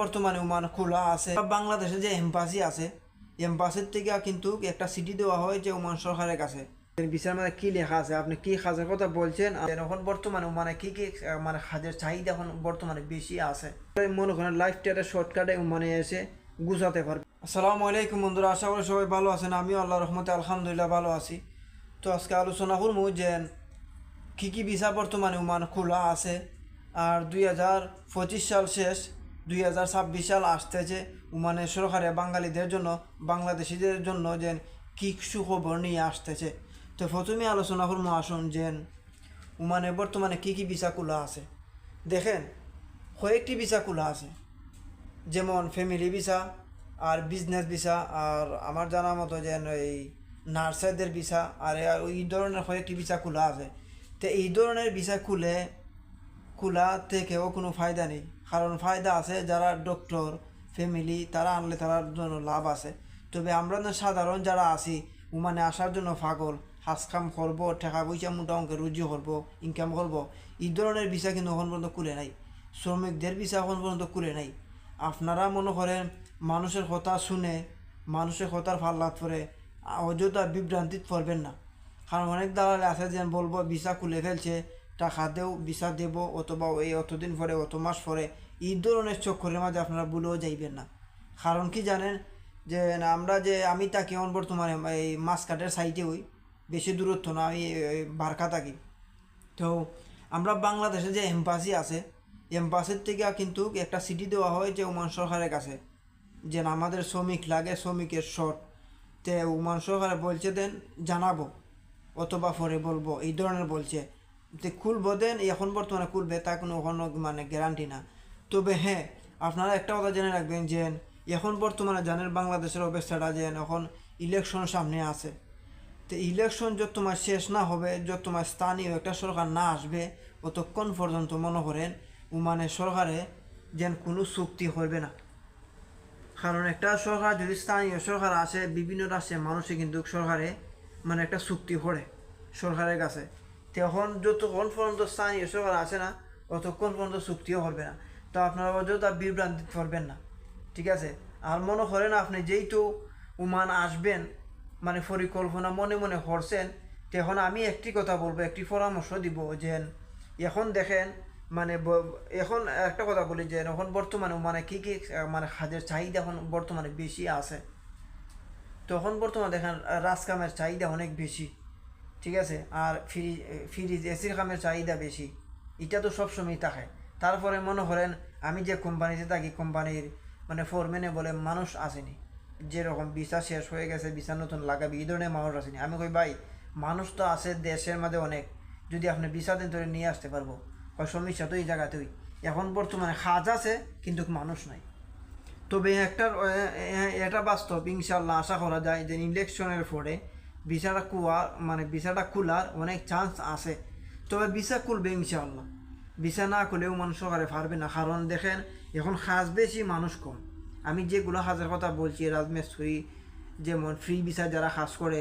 বর্তমানে ওমান খোলা আছে বাংলাদেশে যে এম্বাসি আছে এম্বাসির থেকে কিন্তু একটা সিটি দেওয়া হয় যে ওমান সরকারের কাছে। বিচার মানে কি লেখা আছে? আপনি কি কাজের কথা বলছেন? এখন বর্তমানে মানে কি কি মানে কাজের চাহিদা এখন বর্তমানে বেশি আছে? মনে করেন লাইফ টেটের শর্টকাটে মানে এসে গুছাতে পারবে। আসসালামু আলাইকুম বন্ধুরা, আশা করি সবাই ভালো আছেন। আমিও আল্লাহ রহমতে আলহামদুলিল্লাহ ভালো আছি। তো আজকে আলোচনা করব যে কী কী ভিসা বর্তমানে ওমান খোলা আছে। আর দুই হাজার পঁচিশ সাল শেষ দুই হাজার ছাব্বিশ সাল আসতেছে ওমানে সরকারে বাঙালিদের জন্য, বাংলাদেশিদের জন্য যে কী সুখবর নিয়ে আসতেছে। তো প্রথমে আলোচনা করব আসুন যে উমানে বর্তমানে কী কী ভিসা খোলা আছে। দেখেন, কয়েকটি ভিসা খোলা আছে। যেমন ফ্যামিলি ভিসা আর বিজনেস ভিসা আর আমার জানা মতো যে এই নার্সারদের ভিসা আর এই ধরনের কয়েকটি ভিসা খোলা আছে। তো এই ধরনের ভিসা খুলে খোলা থেকেও কোনো ফায়দা নেই। কারণ ফায়দা আছে, যারা ডক্টর ফ্যামিলি তারা আনলে তার জন্য লাভ আছে। তবে আমরা না সাধারণ যারা আছি মানে আসার জন্য পাগল। হাসকাম করব, টাকা পয়সা মোটা অঙ্কে রুজি করব ইনকাম করব। এই ধরনের ভিসা কিন্তু এখন পর্যন্ত খুলে নাই। শ্রমিকদের ভিসা এখন পর্যন্ত খুলে নাই। আপনারা মনে করেন, মানুষের কথা শুনে, মানুষের কথার ফাল্লাত পরে অযথা বিভ্রান্তিত পড়বেন না। কারণ অনেক দালালে আছে যেন বলব, ভিসা খুলে ফেলছে টাকা দেও, ভিসা দেব অথবা এই অতদিন পরে, অত মাস পরে, এই ধরনের চক্করের মাঝে আপনারা ভুলেও যাইবেন না। কারণ কি জানেন? যে আমরা যে, আমি থাকি এখন বর্তমানে, এই মাসকাটের সাইডে হই বেশি দূরত্ব না, আমি বারকা থাকি। তো আমরা বাংলাদেশে যে এম্বাসি আছে এম্বাসির থেকে কিন্তু একটা সিটি দেওয়া হয় যে ওমান সরকারের কাছে, যে আমাদের শ্রমিক লাগে, শ্রমিকের শর্ট তে ওমান সরকারে বলছে দেন, জানাব, অথবা পরে বলব, এই ধরনের বলছে। যে খুলবো দেন এখন বর্তমানে খুলবে তা কোনো কোনো মানে গ্যারান্টি না। তবে হ্যাঁ আপনারা একটা কথা জেনে রাখবেন যে, এখন বর্তমানে জানেন বাংলাদেশের অবস্থাটা যে, এখন ইলেকশন সামনে আছে। তো ইলেকশন যত মাস শেষ না হবে, যত মাস স্থানীয় একটা সরকার না আসবে, অতক্ষণ পর্যন্ত মনে করেন মানে সরকারে যেন কোনো চুক্তি হবে না। কারণ একটা সরকার যদি স্থানীয় সরকার আসে, বিভিন্ন রাষ্ট্রের মানুষে কিন্তু সরকারে মানে একটা চুক্তি করে সরকারের কাছে। তখন যতক্ষণ পর্যন্ত স্থানীয় সরকার আছে না, ততক্ষণ পর্যন্ত চুক্তিও করবে না। তো আপনারা অযথা বিভ্রান্তি করবেন না, ঠিক আছে? আর মনে করেন আপনি যেহেতু উমান আসবেন মানে পরিকল্পনা মনে মনে করছেন, তখন আমি একটি কথা বলব, একটি পরামর্শ দিব যে, এখন দেখেন মানে এখন একটা কথা বলি যে, এখন বর্তমানে মানে কি কি মানে কাজের চাহিদা এখন বর্তমানে বেশি আছে। তখন বর্তমানে দেখেন, রাজকামের চাহিদা অনেক বেশি। ঠিক আছে? আর ফ্রিজ ফ্রিজ এসির কামের চাহিদা বেশি। এটা তো সবসময় থাকে। তারপরে মনে করেন, আমি যে কোম্পানিতে থাকি, কোম্পানির মানে ফোরম্যানে বলে মানুষ আসেনি। যেরকম ভিসা শেষ হয়ে গেছে, ভিসা নতুন লাগাবি, এই ধরনের মানুষ আসেনি। আমি কই, ভাই, মানুষ তো আছে দেশের মধ্যে অনেক। যদি আপনি ভিসা দিন ধরে নিয়ে আসতে পারব। হয় সমস্যা তো এই জায়গাতেই এখন বর্তমানে খাজ আছে, কিন্তু মানুষ নাই। তবে একটা এটা বাস্তব ইনশাল্লাহ আশা করা যায় যে ইলেকশনের পরে ভিসাটা কুয়া মানে ভিসাটা খোলার অনেক চান্স আছে। তবে ভিসা খুলবে ইনশাল্লাহ ভিসা না খুলেও মানুষ সরকারে পারবে না, কারণ দেখেন, এখন সাজ বেশি মানুষ কম। আমি যেগুলো সাজের কথা বলছি, রাজমিস্ত্রি, যেমন ফ্রি ভিসা যারা কাজ করে,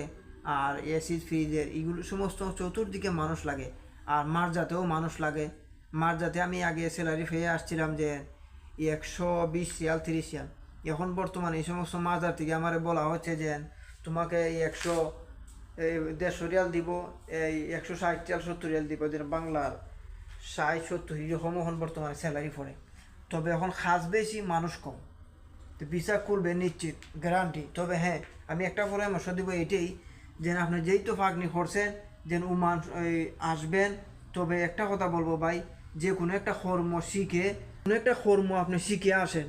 আর এসি ফ্রিজের এগুলো সমস্ত চতুর্দিকে মানুষ লাগে, আর মারজাতেও মানুষ লাগে। মারজাতে আমি আগে স্যালারি পেয়ে আসছিলাম যে একশো বিশ রিয়াল, তিরিশ রিয়াল। এখন বর্তমানে এই সমস্ত মাজার থেকে আমার বলা হচ্ছে যে তোমাকে একশো দেড়শো রিয়াল দিব, এই একশো ষাট রিয়াল সত্তর রিয়াল দিব যেন বাংলার ষাট সত্তর এরকম এখন বর্তমানে স্যালারি পড়ে। তবে এখন খাস বেশি, মানুষ কম। তো ভিসা খুলবে নিশ্চিত গ্যারান্টি তবে হ্যাঁ আমি একটা পরামর্শ দিব এটাই যেন আপনি যেই তো ফাগনি করছেন, যেন উমান আসবেন, তবে একটা কথা বলব ভাই, যে কোনো একটা কর্ম শিখে, কোনো একটা কর্ম আপনি শিখে আসেন।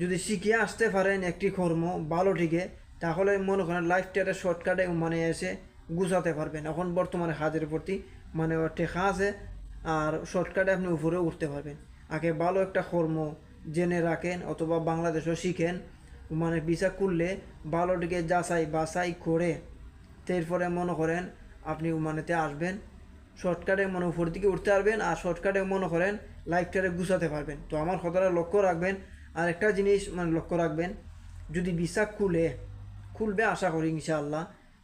যদি শিখে আসতে পারেন একটি কর্ম ভালো ঠিকে তাহলে মনে করেন লাইফটা একটা শর্টকাটে মানে এসে গুছাতে পারবেন। এখন বর্তমানে হাজের প্রতি মানে টেকা আছে, আর শর্টকাটে আপনি উপরে উঠতে পারবেন। আগে ভালো একটা কর্ম জেনে রাখেন অথবা বাংলাদেশও শিখেন মানে ভিসা করলে ভালো দিকে যাচাই বাছাই করে তারপরে মনে করেন আপনি মানেতে আসবেন। শর্টকাটে মনে উপর দিকে উঠতে পারবেন, আর শর্টকাটে মনে করেন লাইফটারে গুছাতে পারবেন। তো আমার কথাটা লক্ষ্য রাখবেন। আর একটা জিনিস মানে লক্ষ্য রাখবেন, যদি ভিসা খুলে খুলবে আশা করি ইনশাআল্লাহ।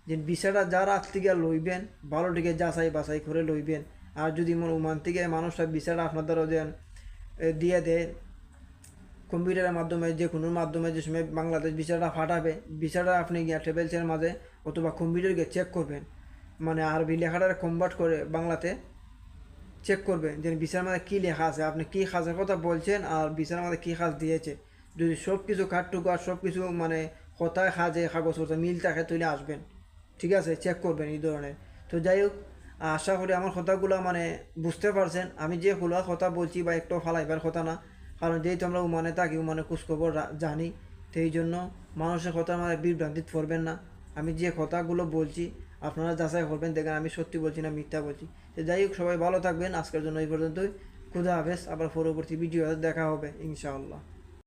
যে ভিসাটা যার আগ থেকে লইবেন, ভালো দিকে যাচাই বাছাই করে লইবেন। আর যদি মনে ওমান থেকে মানুষটা ভিসাটা আপনাদের দেন দিয়ে দেয়, কম্পিউটারের মাধ্যমে, যে কোনো মাধ্যমে যে সময় বাংলাদেশ ভিসাটা ফাটাবে ভিসাটা আপনি গিয়া ট্রাভেলসের মাঝে অথবা কম্পিউটারকে চেক করবেন। মানে আরবি লেখাটা কনভার্ট করে বাংলাতে চেক করবেন যে ভিসার মধ্যে কী লেখা আছে, আপনি কী কাজের কথা বলছেন আর ভিসার মধ্যে কী কাজ দিয়েছে। যদি সব কিছু কাটটুকু আর সব কিছু মানে কথায় কাজে কাগজপত্র মিল থাকে তুলে আসবেন। ঠিক আছে? চেক করবেন এই ধরনের। তো যাই হোক, আশা করি আমার কথাগুলো মানে বুঝতে পারছেন। আমি যে খোলা কথা বলছি বা একটু ফালাইবার কথা না, কারণ যেহেতু আমরা উমানে থাকি, উমানে খোঁজখবর জানি এই জন্য মানুষের কথা মানে বিভ্রান্তিত পড়বেন না। আমি যে কথাগুলো বলছি, আপনারা যাচাই করবেন, দেখেন আমি সত্যি বলছি না মিথ্যা বলছি। তো যাই হোক, সবাই ভালো থাকবেন। আজকের জন্য এই পর্যন্তই। খুদা হাফেজ। আবার পরবর্তী ভিডিও দেখা হবে, ইনশাআল্লাহ।